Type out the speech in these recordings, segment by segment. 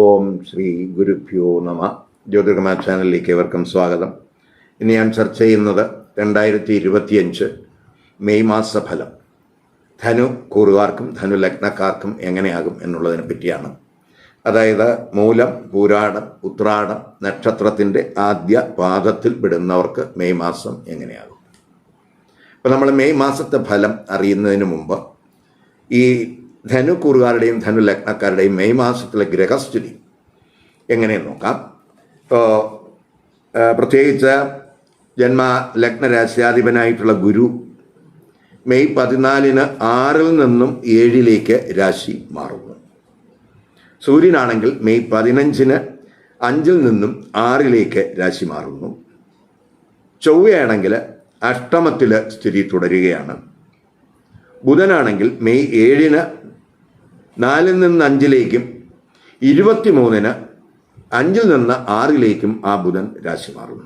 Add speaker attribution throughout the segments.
Speaker 1: ഓം ശ്രീ ഗുരുഭ്യോ നമ. ജ്യോതിർഗമ ചാനലിലേക്ക് ഏവർക്കും സ്വാഗതം. ഇന്ന് ഞാൻ ചർച്ച ചെയ്യുന്നത് രണ്ടായിരത്തി ഇരുപത്തിയഞ്ച് മെയ് മാസ ഫലം ധനു കൂറുകാർക്കും ധനു ലഗ്നക്കാർക്കും എങ്ങനെയാകും എന്നുള്ളതിനെ പറ്റിയാണ്. അതായത് മൂലം പൂരാടം ഉത്രാടം നക്ഷത്രത്തിന്റെ ആദ്യ പാദത്തിൽ പെടുന്നവർക്ക് മെയ് മാസം എങ്ങനെയാകും? അപ്പോൾ നമ്മൾ മെയ് മാസത്തെ ഫലം അറിയുന്നതിന് മുമ്പ് ഈ ധനു കൂറുകാരുടെയും ധനു ലഗ്നക്കാരുടെയും മെയ് മാസത്തിലെ ഗ്രഹസ്ഥിതി എങ്ങനെയെന്ന് നോക്കാം? ഇപ്പോൾ പ്രത്യേകിച്ച് ജന്മ ലഗ്നരാശ്യാധിപനായിട്ടുള്ള ഗുരു മെയ് പതിനാലിന് ആറിൽ നിന്നും ഏഴിലേക്ക് രാശി മാറുന്നു. സൂര്യനാണെങ്കിൽ മെയ് പതിനഞ്ചിന് അഞ്ചിൽ നിന്നും ആറിലേക്ക് രാശി മാറുന്നു. ചൊവ്വയാണെങ്കിൽ അഷ്ടമത്തിൽ സ്ഥിതി തുടരുകയാണ്. ബുധനാണെങ്കിൽ മെയ് ഏഴിന് നാലിൽ നിന്ന് അഞ്ചിലേക്കും ഇരുപത്തിമൂന്നിന് അഞ്ചിൽ നിന്ന് ആറിലേക്കും ആ ബുധൻ രാശി മാറുന്നു.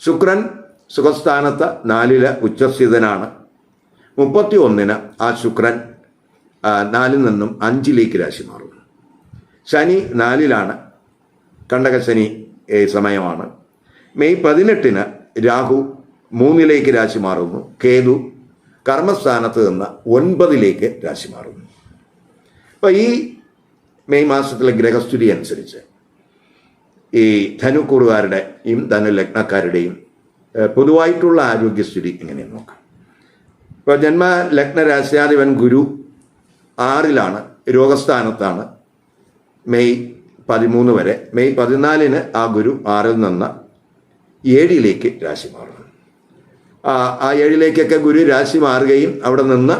Speaker 1: ശുക്രൻ സുഖസ്ഥാനത്ത് നാലിൽ ഉച്ചസ്ഥിതനാണ്. മുപ്പത്തി ഒന്നിന് ആ ശുക്രൻ നാലിൽ നിന്നും അഞ്ചിലേക്ക് രാശി മാറുന്നു. ശനി നാലിലാണ്. കണ്ടകശനി സമയമാണ്. മെയ് പതിനെട്ടിന് രാഹു മൂന്നിലേക്ക് രാശി മാറുന്നു. കേതു കർമ്മസ്ഥാനത്ത് നിന്ന് ഒൻപതിലേക്ക് രാശി മാറുന്നു. അപ്പോൾ ഈ മെയ് മാസത്തിലെ ഗ്രഹസ്ഥിതി അനുസരിച്ച് ഈ ധനുക്കൂറുകാരുടെയും ധനു ലഗ്നക്കാരുടെയും പൊതുവായിട്ടുള്ള ആരോഗ്യസ്ഥിതി എങ്ങനെയെന്ന് നോക്കാം. ഇപ്പോൾ ജന്മ ലഗ്ന രാശ്യാധിപൻ ഗുരു ആറിലാണ് രോഗസ്ഥാനത്താണ് മെയ് പതിമൂന്ന് വരെ. മെയ് പതിനാലിന് ആ ഗുരു ആറിൽ നിന്ന് ഏഴിലേക്ക് രാശി മാറുന്നു. ആ ഏഴിലേക്കൊക്കെ ഗുരു രാശി മാറുകയും അവിടെ നിന്ന്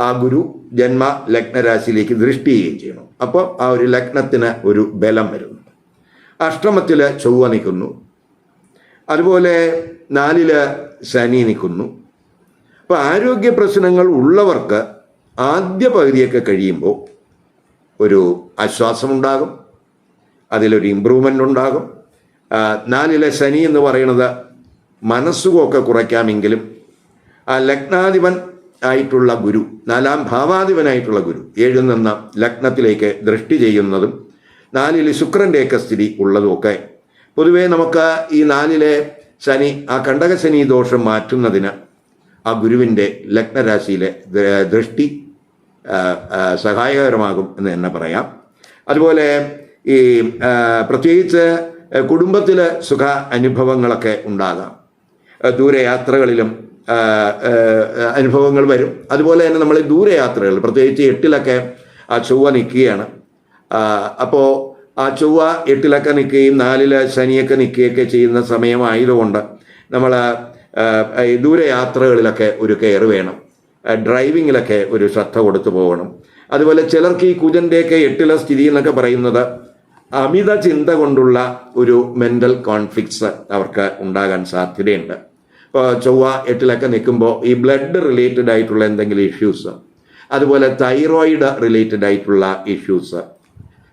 Speaker 1: ആ ഗുരു ജന്മ ലഗ്നരാശിയിലേക്ക് ദൃഷ്ടി ചെയ്യുകയും ചെയ്യണം അപ്പോൾ ആ ഒരു ലഗ്നത്തിന് ഒരു ബലം വരുന്നു. അഷ്ടമത്തിൽ ചൊവ്വ നിൽക്കുന്നു. അതുപോലെ നാലിൽ ശനി നിൽക്കുന്നു. അപ്പോൾ ആരോഗ്യ പ്രശ്നങ്ങൾ ഉള്ളവർക്ക് ആദ്യ പകുതിയൊക്കെ കഴിയുമ്പോൾ ഒരു ആശ്വാസമുണ്ടാകും. അതിലൊരു ഇമ്പ്രൂവ്മെന്റ് ഉണ്ടാകും. നാലിലെ ശനി എന്ന് പറയുന്നത് മനസ്സുകൊക്കെ കുറയ്ക്കാമെങ്കിലും ആ ലഗ്നാധിപൻ ആയിട്ടുള്ള ഗുരു നാലാം ഭാവാധിപനായിട്ടുള്ള ഗുരു ഏഴിൽ നിന്ന് ലഗ്നത്തിലേക്ക് ദൃഷ്ടി ചെയ്യുന്നതും നാലിൽ ശുക്രന്റെയൊക്കെ സ്ഥിതി ഉള്ളതുമൊക്കെ പൊതുവേ നമുക്ക് ഈ നാലിലെ ശനി ആ കണ്ടകശനി ദോഷം മാറ്റുന്നതിന് ആ ഗുരുവിന്റെ ലഗ്നരാശിയിലെ ദൃഷ്ടി സഹായകരമാകും എന്ന് തന്നെ പറയാം. അതുപോലെ ഈ പ്രത്യേകിച്ച് കുടുംബത്തിൽ സുഖ അനുഭവങ്ങളൊക്കെ ഉണ്ടാകാം. ദൂരയാത്രകളിലും അനുഭവങ്ങൾ വരും. അതുപോലെ തന്നെ നമ്മൾ ദൂരയാത്രകൾ പ്രത്യേകിച്ച് എട്ടിലൊക്കെ ആ ചൊവ്വ നിൽക്കുകയാണ്. അപ്പോൾ ആ ചൊവ്വ എട്ടിലൊക്കെ നിൽക്കുകയും നാലിൽ ശനിയൊക്കെ നിൽക്കുകയൊക്കെ ചെയ്യുന്ന സമയമായതുകൊണ്ട് നമ്മൾ ദൂരയാത്രകളിലൊക്കെ ഒരു കെയർ വേണം. ഡ്രൈവിങ്ങിലൊക്കെ ഒരു ശ്രദ്ധ കൊടുത്തു പോകണം. അതുപോലെ ചിലർക്ക് ഈ കുജന്റെയൊക്കെ എട്ടിലെ സ്ഥിതി എന്നൊക്കെ പറയുന്നത് അമിത ചിന്ത കൊണ്ടുള്ള ഒരു മെന്റൽ കോൺഫ്ലിക്ട്സ് അവർക്ക് ഉണ്ടാകാൻ സാധ്യതയുണ്ട്. ചൊവ്വ എട്ടിലൊക്കെ നിൽക്കുമ്പോൾ ഈ ബ്ലഡ് റിലേറ്റഡ് ആയിട്ടുള്ള എന്തെങ്കിലും ഇഷ്യൂസ് അതുപോലെ തൈറോയിഡ് റിലേറ്റഡ് ആയിട്ടുള്ള ഇഷ്യൂസ്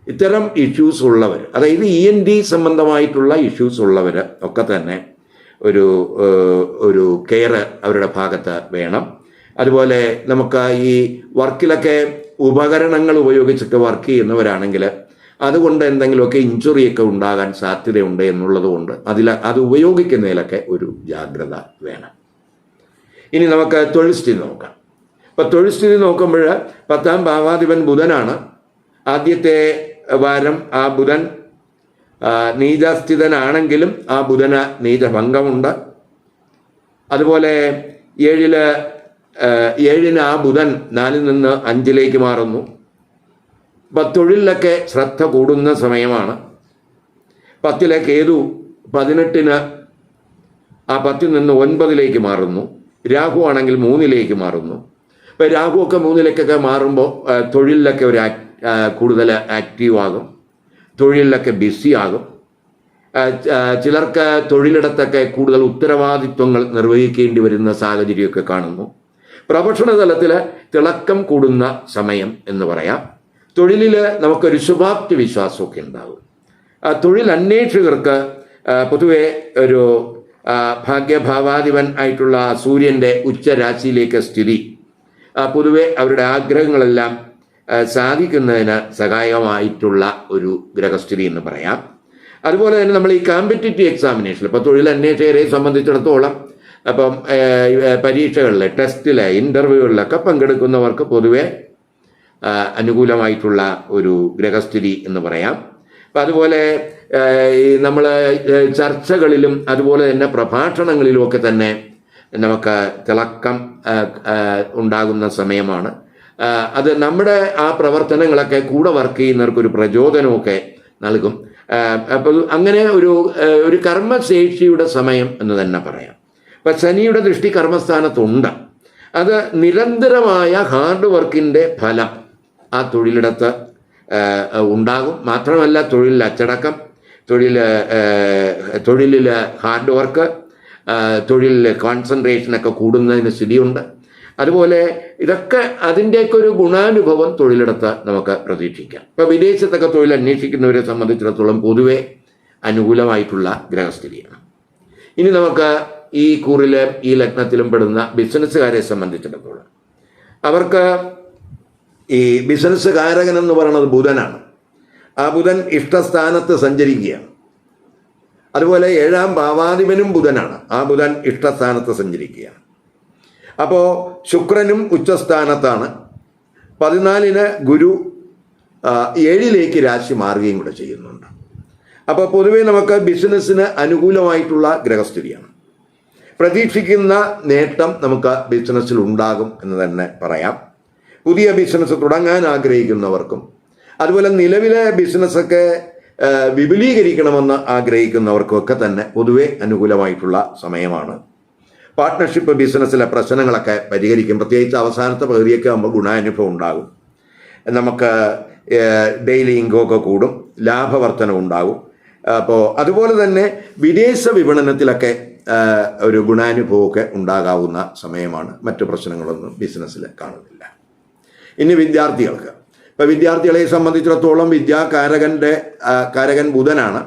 Speaker 1: ഇത്തരം ഇഷ്യൂസ് ഉള്ളവർ അതായത് ഇ എൻ ഡി സംബന്ധമായിട്ടുള്ള ഇഷ്യൂസ് ഉള്ളവർ ഒക്കെ തന്നെ ഒരു ഒരു കെയർ അവരുടെ ഭാഗത്ത് വേണം. അതുപോലെ നമുക്ക് ഈ വർക്കിലൊക്കെ ഉപകരണങ്ങൾ ഉപയോഗിച്ചിട്ട് വർക്ക് ചെയ്യുന്നവരാണെങ്കിൽ അതുകൊണ്ട് എന്തെങ്കിലുമൊക്കെ ഇഞ്ചുറിയൊക്കെ ഉണ്ടാകാൻ സാധ്യതയുണ്ട് എന്നുള്ളതുകൊണ്ട് അതിൽ അത് ഉപയോഗിക്കുന്നതിലൊക്കെ ഒരു ജാഗ്രത വേണം. ഇനി നമുക്ക് തൊഴിൽ സ്ഥിതി നോക്കാം. അപ്പോൾ തൊഴിൽ സ്ഥിതി നോക്കുമ്പോൾ പത്താം ഭാവാധിപൻ ബുധനാണ്. ആദ്യത്തെ വാരം ആ ബുധൻ നീചസ്ഥിതനാണെങ്കിലും ആ ബുധന് നീചഭംഗമുണ്ട്. അതുപോലെ ഏഴിൽ ഏഴിന് ആ ബുധൻ നാലിൽ നിന്ന് അഞ്ചിലേക്ക് മാറുന്നു. ഇപ്പൊ തൊഴിലിലൊക്കെ ശ്രദ്ധ കൂടുന്ന സമയമാണ്. പത്തിലെ കേതു പതിനെട്ടിന് ആ പത്തിൽ നിന്ന് ഒൻപതിലേക്ക് മാറുന്നു. രാഹു ആണെങ്കിൽ മൂന്നിലേക്ക് മാറുന്നു. ഇപ്പം രാഹു ഒക്കെ മൂന്നിലേക്കൊക്കെ മാറുമ്പോൾ തൊഴിലിലൊക്കെ ഒരു കൂടുതൽ ആക്റ്റീവ് ആകും. തൊഴിലിലൊക്കെ ബിസി ആകും. ചിലർക്ക് തൊഴിലിടത്തൊക്കെ കൂടുതൽ ഉത്തരവാദിത്വങ്ങൾ നിർവഹിക്കേണ്ടി വരുന്ന സാഹചര്യമൊക്കെ കാണുന്നു. പ്രൊഫഷണൽ തലത്തിൽ തിളക്കം കൂടുന്ന സമയം എന്ന് പറയാം. തൊഴിലിൽ നമുക്കൊരു ശുഭാപ്തി വിശ്വാസമൊക്കെ ഉണ്ടാവും തൊഴിൽ അന്വേഷകർക്ക് പൊതുവെ ഒരു ഭാഗ്യഭാവാധിപൻ ആയിട്ടുള്ള സൂര്യന്റെ ഉച്ചരാശിയിലേക്ക് സ്ഥിതി. പൊതുവെ അവരുടെ ആഗ്രഹങ്ങളെല്ലാം സാധിക്കുന്നതിന് സഹായകമായിട്ടുള്ള ഒരു ഗ്രഹസ്ഥിതി എന്ന് പറയാം. അതുപോലെ തന്നെ നമ്മൾ ഈ കോമ്പറ്റേറ്റീവ് എക്സാമിനേഷൻ ഇപ്പോൾ തൊഴിൽ അന്വേഷകരെ സംബന്ധിച്ചിടത്തോളം അപ്പം പരീക്ഷകളിൽ ടെസ്റ്റിലെ ഇന്റർവ്യൂകളിലൊക്കെ പങ്കെടുക്കുന്നവർക്ക് പൊതുവെ അനുകൂലമായിട്ടുള്ള ഒരു ഗ്രഹസ്ഥിതി എന്ന് പറയാം. അപ്പം അതുപോലെ നമ്മൾ ചർച്ചകളിലും അതുപോലെ തന്നെ പ്രഭാഷണങ്ങളിലും ഒക്കെ തന്നെ നമുക്ക് തിളക്കം ഉണ്ടാകുന്ന സമയമാണ്. അത് നമ്മുടെ ആ പ്രവർത്തനങ്ങളൊക്കെ കൂടെ വർക്ക് ചെയ്യുന്നവർക്കൊരു പ്രചോദനമൊക്കെ നൽകും. അപ്പോൾ അങ്ങനെ ഒരു ഒരു കർമ്മശേഷിയുടെ സമയം എന്ന് തന്നെ പറയാം. അപ്പം ശനിയുടെ ദൃഷ്ടി കർമ്മസ്ഥാനത്തുണ്ട്. അത് നിരന്തരമായ ഹാർഡ് വർക്കിന്റെ ഫലം ആ തൊഴിലിടത്ത് ഉണ്ടാകും. മാത്രമല്ല തൊഴിലിൽ അച്ചടക്കം തൊഴിൽ തൊഴിലിൽ ഹാർഡ് വർക്ക് തൊഴിലിൽ കോൺസെൻട്രേഷനൊക്കെ കൂടുന്നതിന് സ്ഥിതിയുണ്ട്. അതുപോലെ ഇതൊക്കെ അതിന്റെയൊക്കെ ഒരു ഗുണാനുഭവം തൊഴിലിടത്ത് നമുക്ക് പ്രതീക്ഷിക്കാം. ഇപ്പോൾ വിദേശത്തൊക്കെ തൊഴിൽ അന്വേഷിക്കുന്നവരെ സംബന്ധിച്ചിടത്തോളം പൊതുവെ അനുകൂലമായിട്ടുള്ള ഗ്രഹസ്ഥിതിയാണ്. ഇനി നമുക്ക് ഈ കൂറിലും ഈ ലഗ്നത്തിലും പെടുന്ന ബിസിനസ്സുകാരെ സംബന്ധിച്ചിടത്തോളം. അവർക്ക് ഈ ബിസിനസ് കാരകൻ എന്ന് പറയുന്നത് ബുധനാണ്. ആ ബുധൻ ഇഷ്ടസ്ഥാനത്ത് സഞ്ചരിക്കുകയാണ്. അതുപോലെ ഏഴാം ഭാവാധിപനും ബുധനാണ്. ആ ബുധൻ ഇഷ്ടസ്ഥാനത്ത് സഞ്ചരിക്കുകയാണ്. അപ്പോൾ ശുക്രനും ഉച്ചസ്ഥാനത്താണ്. പതിനാലിന് ഗുരു ഏഴിലേക്ക് രാശി മാറുകയും കൂടെ ചെയ്യുന്നുണ്ട്. അപ്പോൾ പൊതുവേ നമുക്ക് ബിസിനസ്സിന് അനുകൂലമായിട്ടുള്ള ഗ്രഹസ്ഥിതിയാണ്. പ്രതീക്ഷിക്കുന്ന നേട്ടം നമുക്ക് ബിസിനസ്സിൽ ഉണ്ടാകും എന്ന് തന്നെ പറയാം. പുതിയ ബിസിനസ് തുടങ്ങാൻ ആഗ്രഹിക്കുന്നവർക്കും അതുപോലെ നിലവിലെ ബിസിനസ്സൊക്കെ വിപുലീകരിക്കണമെന്ന് ആഗ്രഹിക്കുന്നവർക്കും ഒക്കെ തന്നെ പൊതുവെ അനുകൂലമായിട്ടുള്ള സമയമാണ്. പാർട്ട്ണർഷിപ്പ് ബിസിനസ്സിലെ പ്രശ്നങ്ങളൊക്കെ പരിഹരിക്കും. പ്രത്യേകിച്ച് അവസാനത്തെ പകുതിയൊക്കെ ആകുമ്പോൾ ഗുണാനുഭവം ഉണ്ടാകും. നമുക്ക് ഡെയിലി ഇൻകമൊക്കെ കൂടും ലാഭവർധനം ഉണ്ടാകും. അപ്പോൾ അതുപോലെ തന്നെ വിദേശ വിപണനത്തിലൊക്കെ ഒരു ഗുണാനുഭവമൊക്കെ ഉണ്ടാകാവുന്ന സമയമാണ്. മറ്റു പ്രശ്നങ്ങളൊന്നും ബിസിനസ്സിൽ കാണുന്നില്ല. ഇനി വിദ്യാർത്ഥികൾക്ക്. ഇപ്പോൾ വിദ്യാർത്ഥികളെ സംബന്ധിച്ചിടത്തോളം വിദ്യാകാരകന്റെ കാരകൻ ബുധനാണ്.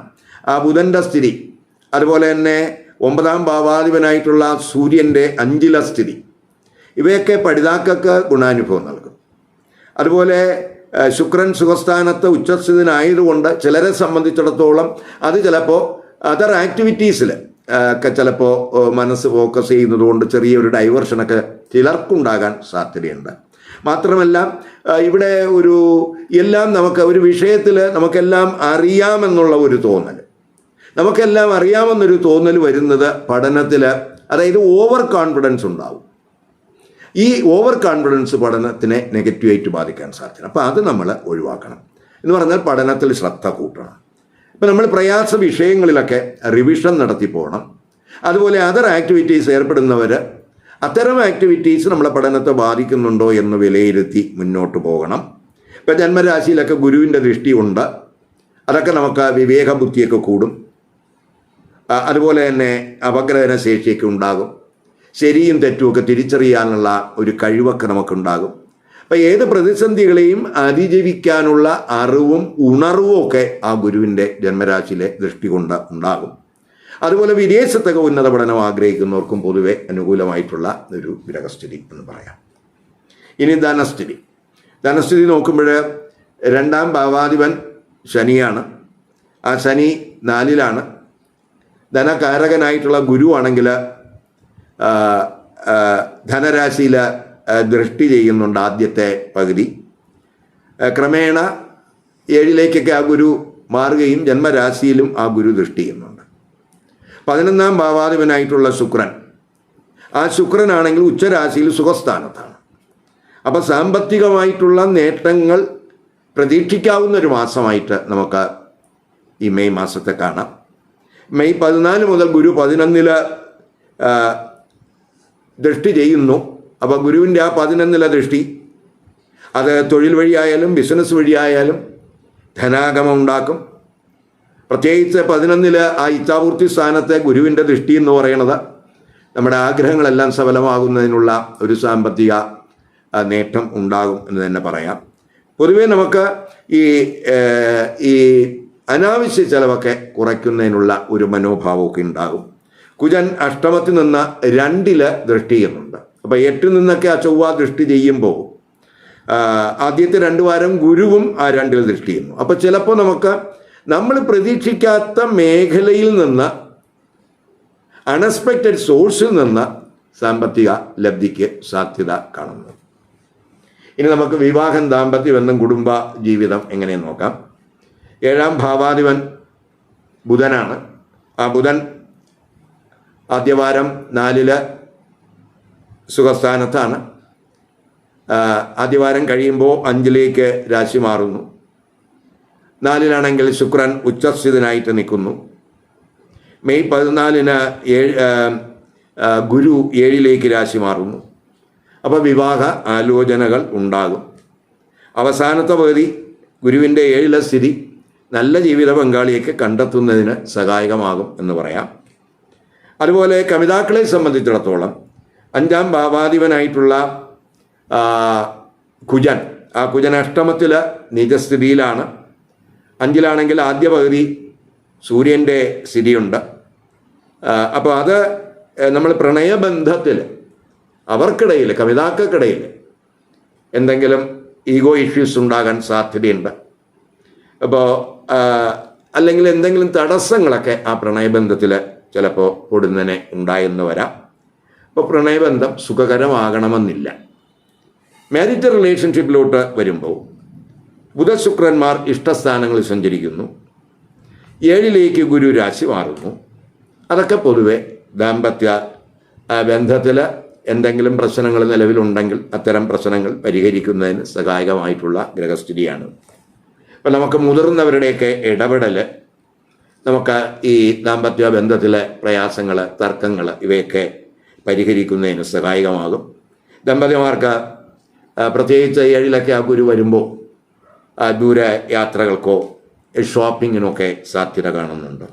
Speaker 1: ആ ബുധന്റെ സ്ഥിതി അതുപോലെ തന്നെ ഒമ്പതാം ഭാവാധിപനായിട്ടുള്ള സൂര്യന്റെ അഞ്ചില സ്ഥിതി. ഇവയൊക്കെ പഠിതാക്കൾക്ക് ഗുണാനുഭവം നൽകും. അതുപോലെ ശുക്രൻ സുഖസ്ഥാനത്ത് ഉച്ചസ്ഥിതനായതുകൊണ്ട് ചിലരെ സംബന്ധിച്ചിടത്തോളം അത് ചിലപ്പോൾ അതർ ആക്ടിവിറ്റീസിൽ ഒക്കെ ചിലപ്പോൾ മനസ്സ് ഫോക്കസ് ചെയ്യുന്നത് കൊണ്ട് ചെറിയൊരു ഡൈവേർഷനൊക്കെ ചിലർക്കുണ്ടാകാൻ സാധ്യതയുണ്ട്. മാത്രമല്ല ഇവിടെ ഒരു എല്ലാം നമുക്ക് ഒരു വിഷയത്തിൽ നമുക്കെല്ലാം അറിയാമെന്നുള്ള ഒരു തോന്നൽ. നമുക്കെല്ലാം അറിയാമെന്നൊരു തോന്നൽ വരുന്നത് പഠനത്തിൽ അതായത് ഓവർ കോൺഫിഡൻസ് ഉണ്ടാവും. ഈ ഓവർ കോൺഫിഡൻസ് പഠനത്തിനെ നെഗറ്റീവായിട്ട് ബാധിക്കാൻ സാധ്യത. അപ്പോൾ അത് നമ്മൾ ഒഴിവാക്കണം. എന്ന് പറഞ്ഞാൽ പഠനത്തിൽ ശ്രദ്ധ കൂട്ടണം. ഇപ്പം നമ്മൾ പ്രയാസ വിഷയങ്ങളിലൊക്കെ റിവിഷൻ നടത്തി പോകണം. അതുപോലെ അതർ ആക്ടിവിറ്റീസ് ഏർപ്പെടുന്നവർ അത്തരം ആക്ടിവിറ്റീസ് നമ്മളെ പഠനത്തെ ബാധിക്കുന്നുണ്ടോ എന്ന് വിലയിരുത്തി മുന്നോട്ട് പോകണം. ഇപ്പം ജന്മരാശിയിലൊക്കെ ഗുരുവിന്റെ ദൃഷ്ടി ഉണ്ട്. അതൊക്കെ നമുക്ക് വിവേക ബുദ്ധിയൊക്കെ കൂടും അതുപോലെ തന്നെ അപഗ്രഹന ശേഷിയൊക്കെ ഉണ്ടാകും. ശരിയും തെറ്റുമൊക്കെ തിരിച്ചറിയാനുള്ള ഒരു കഴിവൊക്കെ നമുക്കുണ്ടാകും. അപ്പം ഏത് പ്രതിസന്ധികളെയും അതിജീവിക്കാനുള്ള അറിവും ഉണർവും ഒക്കെ ആ ഗുരുവിന്റെ ജന്മരാശിയിലെ ദൃഷ്ടി കൊണ്ട് ഉണ്ടാകും. അതുപോലെ വിദേശത്തൊക്കെ ഉന്നത പഠനം ആഗ്രഹിക്കുന്നവർക്കും പൊതുവെ അനുകൂലമായിട്ടുള്ള ഒരു ഗ്രഹസ്ഥിതി എന്ന് പറയാം. ഇനി ധനസ്ഥിതി. ധനസ്ഥിതി നോക്കുമ്പോൾ രണ്ടാം ഭാവാധിപൻ ശനിയാണ്. ആ ശനി നാലിലാണ്. ധനകാരകനായിട്ടുള്ള ഗുരുവാണെങ്കിൽ ധനരാശിയിൽ ദൃഷ്ടി ചെയ്യുന്നുണ്ട് ആദ്യത്തെ പകുതി. ക്രമേണ ഏഴിലേക്കൊക്കെ ആ ഗുരു മാറുകയും ജന്മരാശിയിലും ആ ഗുരു ദൃഷ്ടി ചെയ്യുന്നുണ്ട് പതിനൊന്നാം ഭാവാധിപനായിട്ടുള്ള ശുക്രൻ. ആ ശുക്രനാണെങ്കിൽ ഉച്ചരാശിയിൽ സുഖസ്ഥാനത്താണ്. അപ്പോൾ സാമ്പത്തികമായിട്ടുള്ള നേട്ടങ്ങൾ പ്രതീക്ഷിക്കാവുന്ന ഒരു മാസമായിട്ട് നമുക്ക് ഈ മെയ് മാസത്തെ കാണാം. മെയ് പതിനാല് മുതൽ ഗുരു പതിനൊന്നിൽ ദൃഷ്ടി ചെയ്യുന്നു. അപ്പോൾ ഗുരുവിന്റെ ആ പതിനൊന്നിലെ ദൃഷ്ടി അത് തൊഴിൽ വഴിയായാലും ബിസിനസ് വഴിയായാലും ധനാഗമം ഉണ്ടാക്കും. പ്രത്യേകിച്ച് പതിനൊന്നിൽ ആ ഇച്ഛാപൂർത്തി സ്ഥാനത്തെ ഗുരുവിന്റെ ദൃഷ്ടി എന്ന് പറയുന്നത് നമ്മുടെ ആഗ്രഹങ്ങളെല്ലാം സഫലമാകുന്നതിനുള്ള ഒരു സാമ്പത്തിക നേട്ടം ഉണ്ടാകും എന്ന് തന്നെ പറയാം. പൊതുവേ നമുക്ക് ഈ ഈ അനാവശ്യ ചെലവൊക്കെ കുറയ്ക്കുന്നതിനുള്ള ഒരു മനോഭാവമൊക്കെ ഉണ്ടാകും. കുജൻ അഷ്ടമത്തിൽ നിന്ന് രണ്ടിൽ ദൃഷ്ടി ചെയ്യുന്നുണ്ട്. അപ്പോൾ എട്ടിൽ നിന്നൊക്കെ ആ ചൊവ്വ ദൃഷ്ടി ചെയ്യുമ്പോൾ ആദ്യത്തെ രണ്ട് വാരം ഗുരുവും ആ രണ്ടിൽ ദൃഷ്ടി ചെയ്യുന്നു. അപ്പോൾ ചിലപ്പോൾ നമുക്ക് നമ്മൾ പ്രതീക്ഷിക്കാത്ത മേഖലയിൽ നിന്ന് അൺഎക്സ്പെക്റ്റഡ് സോഴ്സിൽ നിന്ന് സാമ്പത്തിക ലബ്ധിക്ക് സാധ്യത കാണുന്നു. ഇനി നമുക്ക് വിവാഹം ദാമ്പത്യ ബന്ധം കുടുംബ ജീവിതം എങ്ങനെ നോക്കാം? ഏഴാം ഭാവാധിപൻ ബുധനാണ്. ആ ബുധൻ ആദ്യവാരം നാലിൽ സുഖസ്ഥാനത്താണ്. ആദ്യവാരം കഴിയുമ്പോൾ അഞ്ചിലേക്ക് രാശി മാറുന്നു. നാലിലാണെങ്കിൽ ശുക്രൻ ഉച്ചസ്ഥിതനായിട്ട് നിൽക്കുന്നു. മെയ് പതിനാലിന് ഏഴ് ഗുരു ഏഴിലേക്ക് രാശി മാറുന്നു. അപ്പോൾ വിവാഹ ആലോചനകൾ ഉണ്ടാകും. അവസാനത്തെ പകുതി ഗുരുവിന്റെ ഏഴിലെ സ്ഥിതി നല്ല ജീവിത പങ്കാളിയൊക്കെ കണ്ടെത്തുന്നതിന് സഹായകമാകും എന്ന് പറയാം. അതുപോലെ കവിതാക്കളെ സംബന്ധിച്ചിടത്തോളം അഞ്ചാം ഭാവാധിപനായിട്ടുള്ള കുജൻ ആ കുജൻ അഷ്ടമത്തിൽ നിജസ്ഥിതിയിലാണ് അഞ്ചിലാണെങ്കിൽ ആദ്യ പകുതി സൂര്യന്റെ സ്ഥിതിയുണ്ട്. അപ്പോൾ അത് നമ്മൾ പ്രണയബന്ധത്തിൽ അവർക്കിടയിൽ കവിതാക്കൾക്കിടയിൽ എന്തെങ്കിലും ഈഗോ ഇഷ്യൂസ് ഉണ്ടാകാൻ സാധ്യതയുണ്ട്. അപ്പോൾ അല്ലെങ്കിൽ എന്തെങ്കിലും തടസ്സങ്ങളൊക്കെ ആ പ്രണയബന്ധത്തിൽ ചിലപ്പോൾ പൊടുന്നനെ ഉണ്ടായെന്ന് വരാം. അപ്പോൾ പ്രണയബന്ധം സുഖകരമാകണമെന്നില്ല. മാരിറ്റ് റിലേഷൻഷിപ്പിലോട്ട് വരുമ്പോൾ ബുധശുക്രന്മാർ ഇഷ്ടസ്ഥാനങ്ങളിൽ സഞ്ചരിക്കുന്നു. ഏഴിലേക്ക് ഗുരു രാശി മാറുന്നു. അതൊക്കെ പൊതുവെ ദാമ്പത്യ ബന്ധത്തിൽ എന്തെങ്കിലും പ്രശ്നങ്ങൾ നിലവിലുണ്ടെങ്കിൽ അത്തരം പ്രശ്നങ്ങൾ പരിഹരിക്കുന്നതിന് സഹായകമായിട്ടുള്ള ഗ്രഹസ്ഥിതിയാണ്. അപ്പോൾ നമുക്ക് മുതിർന്നവരുടെയൊക്കെ ഇടപെടൽ നമുക്ക് ഈ ദാമ്പത്യ ബന്ധത്തിലെ പ്രയാസങ്ങൾ തർക്കങ്ങൾ ഇവയൊക്കെ പരിഹരിക്കുന്നതിന് സഹായകമാകും. ദമ്പതിമാർക്ക് പ്രത്യേകിച്ച് ഏഴിലൊക്കെ ആ ഗുരു വരുമ്പോൾ ആ, ദൂര യാത്രകൾക്കോ ഷോപ്പിങ്ങിനൊക്കെ സാധ്യത കാണുന്നുണ്ട്.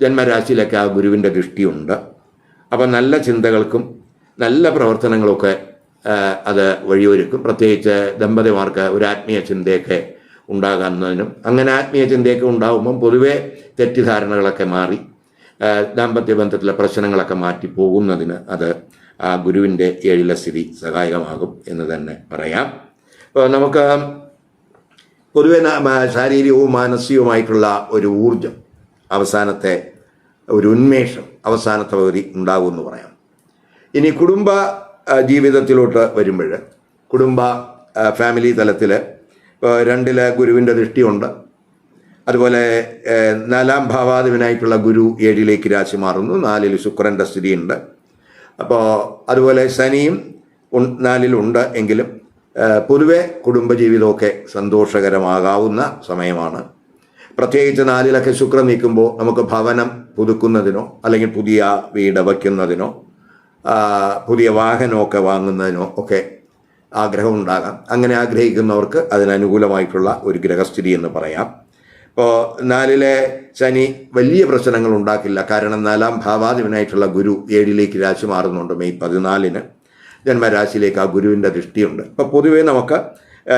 Speaker 1: ജന്മരാശിയിലൊക്കെ ആ ഗുരുവിന്റെ ദൃഷ്ടിയുണ്ട്. അപ്പം നല്ല ചിന്തകൾക്കും നല്ല പ്രവർത്തനങ്ങളൊക്കെ അത് വഴിയൊരുക്കും. പ്രത്യേകിച്ച് ദമ്പതിമാർക്ക് ഒരു ആത്മീയ ചിന്തയൊക്കെ ഉണ്ടാകുന്നതിനും അങ്ങനെ ആത്മീയ ചിന്തയൊക്കെ ഉണ്ടാകുമ്പം പൊതുവേ തെറ്റിദ്ധാരണകളൊക്കെ മാറി ദാമ്പത്യ ബന്ധത്തിലെ പ്രശ്നങ്ങളൊക്കെ മാറ്റി പോകുന്നതിന് അത് ആ ഗുരുവിന്റെ ഏഴിലെ സ്ഥിതി സഹായകമാകും എന്ന് തന്നെ പറയാം. അപ്പോൾ നമുക്ക് പൊതുവെ ശാരീരികവും മാനസികവുമായിട്ടുള്ള ഒരു ഊർജം അവസാനത്തെ ഒരു ഉന്മേഷം അവസാനത്തെ പകുതി ഉണ്ടാകുമെന്ന് പറയാം. ഇനി കുടുംബ ജീവിതത്തിലോട്ട് വരുമ്പോൾ കുടുംബ ഫാമിലി തലത്തിൽ രണ്ടിൽ ഗുരുവിന്റെ ദൃഷ്ടിയുണ്ട്. അതുപോലെ നാലാം ഭാവാധിപനായിട്ടുള്ള ഗുരു ഏഴിലേക്ക് രാശി മാറുന്നു. നാലിൽ ശുക്രന്റെ സ്ഥിതിയുണ്ട്. അപ്പോൾ അതുപോലെ ശനിയും നാലിലുണ്ട് എങ്കിലും പൊതുവെ കുടുംബജീവിതമൊക്കെ സന്തോഷകരമാകാവുന്ന സമയമാണ്. പ്രത്യേകിച്ച് നാലിലൊക്കെ ശുക്രം നീക്കുമ്പോൾ നമുക്ക് ഭവനം പുതുക്കുന്നതിനോ അല്ലെങ്കിൽ പുതിയ വീട് വയ്ക്കുന്നതിനോ പുതിയ വാഹനമൊക്കെ വാങ്ങുന്നതിനോ ഒക്കെ ആഗ്രഹം ഉണ്ടാകാം അങ്ങനെ ആഗ്രഹിക്കുന്നവർക്ക് അതിനനുകൂലമായിട്ടുള്ള ഒരു ഗ്രഹസ്ഥിതി എന്ന് പറയാം. ഇപ്പോൾ നാലിലെ ശനി വലിയ പ്രശ്നങ്ങൾ ഉണ്ടാക്കില്ല. കാരണം നാലാം ഭാവാധിപനായിട്ടുള്ള ഗുരു ഏഴിലേക്ക് രാശി മാറുന്നുണ്ട്. മെയ് പതിനാലിന്. ജന്മരാശിയിലേക്ക് ആ ഗുരുവിന്റെ ദൃഷ്ടിയുണ്ട്. അപ്പോൾ പൊതുവേ നമുക്ക്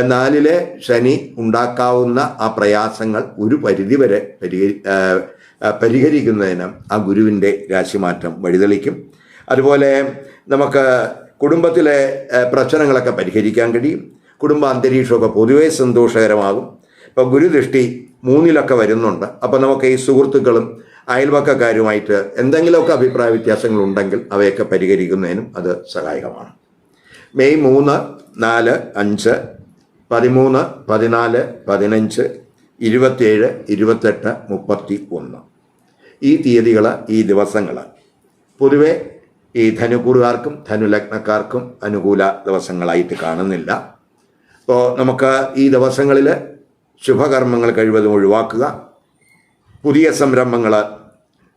Speaker 1: നാലിലെ ശനി ഉണ്ടാക്കാവുന്ന ആ പ്രയാസങ്ങൾ ഒരു പരിധിവരെ പരിഹരി പരിഹരിക്കുന്നതിന് ആ ഗുരുവിന്റെ രാശിമാറ്റം വഴിതെളിക്കും. അതുപോലെ നമുക്ക് കുടുംബത്തിലെ പ്രശ്നങ്ങളൊക്കെ പരിഹരിക്കാൻ കഴിയും. കുടുംബ അന്തരീക്ഷമൊക്കെ പൊതുവേ സന്തോഷകരമാകും. ഇപ്പോൾ ഗുരുദൃഷ്ടി മൂന്നിലൊക്കെ വരുന്നുണ്ട്. അപ്പോൾ നമുക്ക് ഈ സുഹൃത്തുക്കളും അയൽവക്കക്കാരുമായിട്ട് എന്തെങ്കിലുമൊക്കെ അഭിപ്രായ വ്യത്യാസങ്ങൾ ഉണ്ടെങ്കിൽ അവയൊക്കെ പരിഹരിക്കുന്നതിനും അത് സഹായകമാണ്. മെയ് മൂന്ന് നാല് അഞ്ച് പതിമൂന്ന് പതിനാല് പതിനഞ്ച് ഇരുപത്തേഴ് ഇരുപത്തെട്ട് മുപ്പത്തി ഒന്ന് ഈ തീയതികൾ ഈ ദിവസങ്ങൾ പൊതുവെ ഈ ധനുക്കൂറുകാർക്കും ധനുലഗ്നക്കാർക്കും അനുകൂല ദിവസങ്ങളായിട്ട് കാണുന്നില്ല. അപ്പോൾ നമുക്ക് ഈ ദിവസങ്ങളിൽ ശുഭകർമ്മങ്ങൾ കഴിവതും ഒഴിവാക്കുക. പുതിയ സംരംഭങ്ങൾ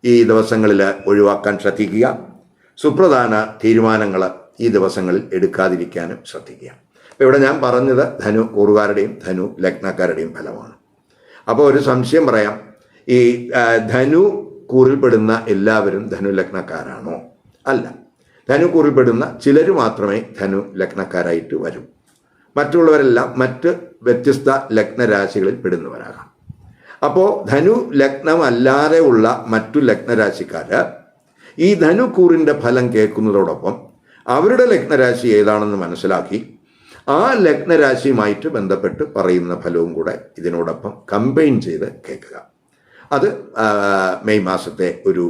Speaker 1: ഈ ദിവസങ്ങളിൽ ഒഴിവാക്കാൻ ശ്രദ്ധിക്കുക. സുപ്രധാന തീരുമാനങ്ങൾ ഈ ദിവസങ്ങളിൽ എടുക്കാതിരിക്കാനും ശ്രദ്ധിക്കുക. അപ്പോൾ ഇവിടെ ഞാൻ പറഞ്ഞത് ധനു കൂറുകാരുടെയും ധനു ലഗ്നക്കാരുടെയും ഫലമാണ്. അപ്പോൾ ഒരു സംശയം പറയാം. ഈ ധനു കൂറിൽപ്പെടുന്ന എല്ലാവരും ധനു ലഗ്നക്കാരാണോ? അല്ല. ധനു കൂറിൽപ്പെടുന്ന ചിലർ മാത്രമേ ധനു ലഗ്നക്കാരായിട്ട് വരൂ. മറ്റുള്ളവരെല്ലാം മറ്റ് വ്യത്യസ്ത ലഗ്നരാശികളിൽ പെടുന്നവരാകാം. അപ്പോൾ ധനു ലഗ്നമല്ലാതെ ഉള്ള മറ്റു ലഗ്നരാശിക്കാർ ഈ ധനുക്കൂറിന്റെ ഫലം കേൾക്കുന്നതോടൊപ്പം അവരുടെ ലഗ്നരാശി ഏതാണെന്ന് മനസ്സിലാക്കി ആ ലഗ്നരാശിയുമായിട്ട് ബന്ധപ്പെട്ട് പറയുന്ന ഫലവും കൂടെ ഇതിനോടൊപ്പം കമ്പൈൻ ചെയ്ത് കേൾക്കുക. അത് മെയ് മാസത്തെ ഒരു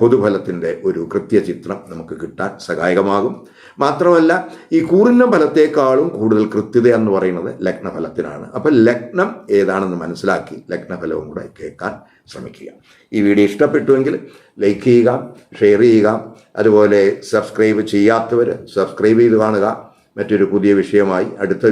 Speaker 1: പൊതുഫലത്തിന്റെ ഒരു കൃത്യചിത്രം നമുക്ക് കിട്ടാൻ സഹായകമാകും. മാത്രമല്ല ഈ കൂറിന്ന ഫലത്തേക്കാളും കൂടുതൽ കൃത്യത എന്ന് പറയുന്നത് ലഗ്നഫലത്തിനാണ്. അപ്പം ലഗ്നം ഏതാണെന്ന് മനസ്സിലാക്കി ലഗ്നഫലവും കൂടെ കേൾക്കാൻ ശ്രമിക്കുക. ഈ വീഡിയോ ഇഷ്ടപ്പെട്ടുവെങ്കിൽ ലൈക്ക് ചെയ്യുക ഷെയർ ചെയ്യുക അതുപോലെ സബ്സ്ക്രൈബ് ചെയ്യാത്തവർ സബ്സ്ക്രൈബ് ചെയ്ത് കാണുക. മറ്റൊരു പുതിയ വിഷയമായി അടുത്ത